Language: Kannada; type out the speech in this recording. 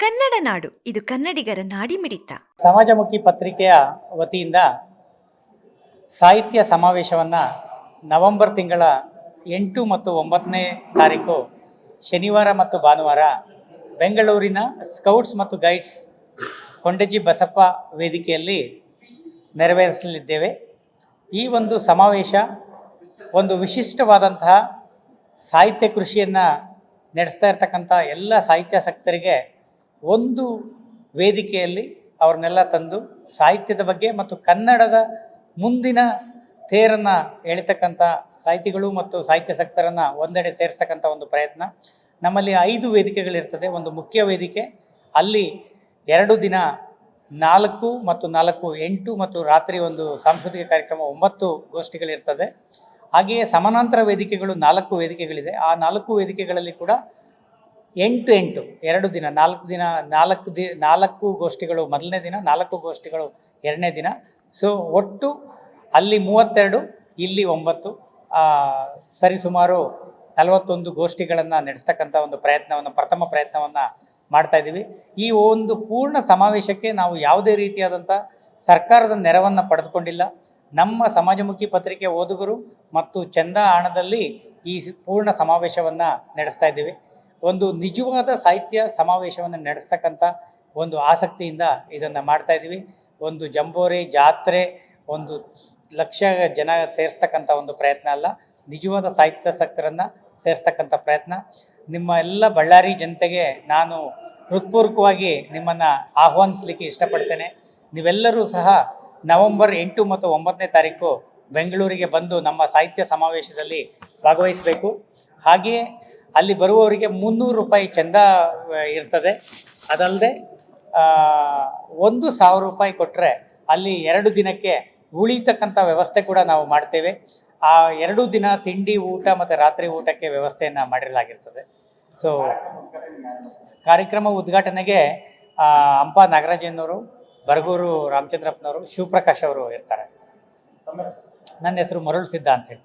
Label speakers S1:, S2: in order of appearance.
S1: ಕನ್ನಡ ನಾಡು, ಇದು ಕನ್ನಡಿಗರ ನಾಡಿಮಿಡಿತ.
S2: ಸಮಾಜಮುಖಿ ಪತ್ರಿಕೆಯ ವತಿಯಿಂದ ಸಾಹಿತ್ಯ ಸಮಾವೇಶವನ್ನು ನವೆಂಬರ್ ತಿಂಗಳ ಎಂಟು ಮತ್ತು ಒಂಬತ್ತನೇ ತಾರೀಕು ಶನಿವಾರ ಮತ್ತು ಭಾನುವಾರ ಬೆಂಗಳೂರಿನ ಸ್ಕೌಟ್ಸ್ ಮತ್ತು ಗೈಡ್ಸ್ ಕೊಂಡಜ್ಜಿ ಬಸಪ್ಪ ವೇದಿಕೆಯಲ್ಲಿ ನೆರವೇರಿಸಲಿದ್ದೇವೆ. ಈ ಒಂದು ಸಮಾವೇಶ ಒಂದು ವಿಶಿಷ್ಟವಾದಂತಹ ಸಾಹಿತ್ಯ ಕೃಷಿಯನ್ನು ನಡೆಸ್ತಾ ಇರ್ತಕ್ಕಂಥ ಎಲ್ಲ ಸಾಹಿತ್ಯಾಸಕ್ತರಿಗೆ ಒಂದು ವೇದಿಕೆಯಲ್ಲಿ ಅವ್ರನ್ನೆಲ್ಲ ತಂದು ಸಾಹಿತ್ಯದ ಬಗ್ಗೆ ಮತ್ತು ಕನ್ನಡದ ಮುಂದಿನ ತೇರನ್ನು ಎಳಿತಕ್ಕಂಥ ಸಾಹಿತಿಗಳು ಮತ್ತು ಸಾಹಿತ್ಯ ಸಕ್ತರನ್ನು ಒಂದೆಡೆ ಸೇರಿಸ್ತಕ್ಕಂಥ ಒಂದು ಪ್ರಯತ್ನ. ನಮ್ಮಲ್ಲಿ ಐದು ವೇದಿಕೆಗಳಿರ್ತದೆ. ಒಂದು ಮುಖ್ಯ ವೇದಿಕೆ. ಅಲ್ಲಿ ಎರಡು ದಿನ ನಾಲ್ಕು ಮತ್ತು ನಾಲ್ಕು ಎಂಟು ಮತ್ತು ರಾತ್ರಿ ಒಂದು ಸಾಂಸ್ಕೃತಿಕ ಕಾರ್ಯಕ್ರಮ ಒಂಬತ್ತು ಗೋಷ್ಠಿಗಳಿರ್ತದೆ. ಹಾಗೆಯೇ ಸಮಾನಾಂತರ ವೇದಿಕೆಗಳು ನಾಲ್ಕು ವೇದಿಕೆಗಳಿದೆ. ಆ ನಾಲ್ಕು ವೇದಿಕೆಗಳಲ್ಲಿ ಕೂಡ ಎಂಟು ಎಂಟು, ಎರಡು ದಿನ, ನಾಲ್ಕು ದಿನ, ನಾಲ್ಕು ದಿ, ನಾಲ್ಕು ಗೋಷ್ಠಿಗಳು, ಮೊದಲನೇ ದಿನ, ನಾಲ್ಕು ಗೋಷ್ಠಿಗಳು, ಎರಡನೇ ದಿನ. ಸೊ ಒಟ್ಟು ಅಲ್ಲಿ ಮೂವತ್ತೆರಡು, ಇಲ್ಲಿ ಒಂಬತ್ತು ಸರಿಸುಮಾರು ನಲವತ್ತೊಂದು ಗೋಷ್ಠಿಗಳನ್ನು ನಡೆಸ್ತಕ್ಕಂಥ ಒಂದು ಪ್ರಯತ್ನವನ್ನು, ಪ್ರಥಮ ಪ್ರಯತ್ನವನ್ನು ಮಾಡ್ತಾ ಇದ್ದೀವಿ. ಈ ಒಂದು ಪೂರ್ಣ ಸಮಾವೇಶಕ್ಕೆ ನಾವು ಯಾವುದೇ ರೀತಿಯಾದಂಥ ಸರ್ಕಾರದ ನೆರವನ್ನು ಪಡೆದುಕೊಂಡಿಲ್ಲ. ನಮ್ಮ ಸಮಾಜಮುಖಿ ಪತ್ರಿಕೆ ಓದುಗರು ಮತ್ತು ಚಂದ ಹಣದಲ್ಲಿ ಈ ಪೂರ್ಣ ಸಮಾವೇಶವನ್ನು ನಡೆಸ್ತಾ ಇದ್ದೀವಿ. ಒಂದು ನಿಜವಾದ ಸಾಹಿತ್ಯ ಸಮಾವೇಶವನ್ನು ನಡೆಸ್ತಕ್ಕಂಥ ಒಂದು ಆಸಕ್ತಿಯಿಂದ ಇದನ್ನು ಮಾಡ್ತಾ ಇದ್ದೀವಿ ಒಂದು ಜಂಬೋರಿ ಜಾತ್ರೆ ಒಂದು ಲಕ್ಷ ಜನ ಸೇರಿಸ್ತಕ್ಕಂಥ ಒಂದು ಪ್ರಯತ್ನ ಅಲ್ಲ, ನಿಜವಾದ ಸಾಹಿತ್ಯಾಸಕ್ತರನ್ನು ಸೇರಿಸ್ತಕ್ಕಂಥ ಪ್ರಯತ್ನ. ನಿಮ್ಮ ಎಲ್ಲ ಬಳ್ಳಾರಿ ಜನತೆಗೆ ನಾನು ಹೃತ್ಪೂರ್ವಕವಾಗಿ ನಿಮ್ಮನ್ನು ಆಹ್ವಾನಿಸ್ಲಿಕ್ಕೆ ಇಷ್ಟಪಡ್ತೇನೆ. ನೀವೆಲ್ಲರೂ ಸಹ ನವೆಂಬರ್ ಎಂಟು ಮತ್ತು ಒಂಬತ್ತನೇ ತಾರೀಕು ಬೆಂಗಳೂರಿಗೆ ಬಂದು ನಮ್ಮ ಸಾಹಿತ್ಯ ಸಮಾವೇಶದಲ್ಲಿ ಭಾಗವಹಿಸಬೇಕು. ಹಾಗೆಯೇ ಅಲ್ಲಿ ಬರುವವರಿಗೆ ಮುನ್ನೂರು ರೂಪಾಯಿ ಚಂದ ಇರ್ತದೆ. ಅದಲ್ಲದೆ ಒಂದು ಸಾವಿರ ರೂಪಾಯಿ ಕೊಟ್ಟರೆ ಅಲ್ಲಿ ಎರಡು ದಿನಕ್ಕೆ ಉಳಿತಕ್ಕಂಥ ವ್ಯವಸ್ಥೆ ಕೂಡ ನಾವು ಮಾಡ್ತೇವೆ. ಆ ಎರಡು ದಿನ ತಿಂಡಿ ಊಟ ಮತ್ತು ರಾತ್ರಿ ಊಟಕ್ಕೆ ವ್ಯವಸ್ಥೆಯನ್ನು ಮಾಡಿರಲಾಗಿರ್ತದೆ. ಸೊ ಕಾರ್ಯಕ್ರಮ ಉದ್ಘಾಟನೆಗೆ ಅಂಪ ನಾಗರಾಜನವರು, ಬರಗೂರು ರಾಮಚಂದ್ರಪ್ಪನವರು, ಶಿವಪ್ರಕಾಶ್ ಅವರು ಇರ್ತಾರೆ. ನನ್ನ ಹೆಸರು ಮರುಳ್ ಸಿದ್ಧ ಅಂತ ಹೇಳಿ.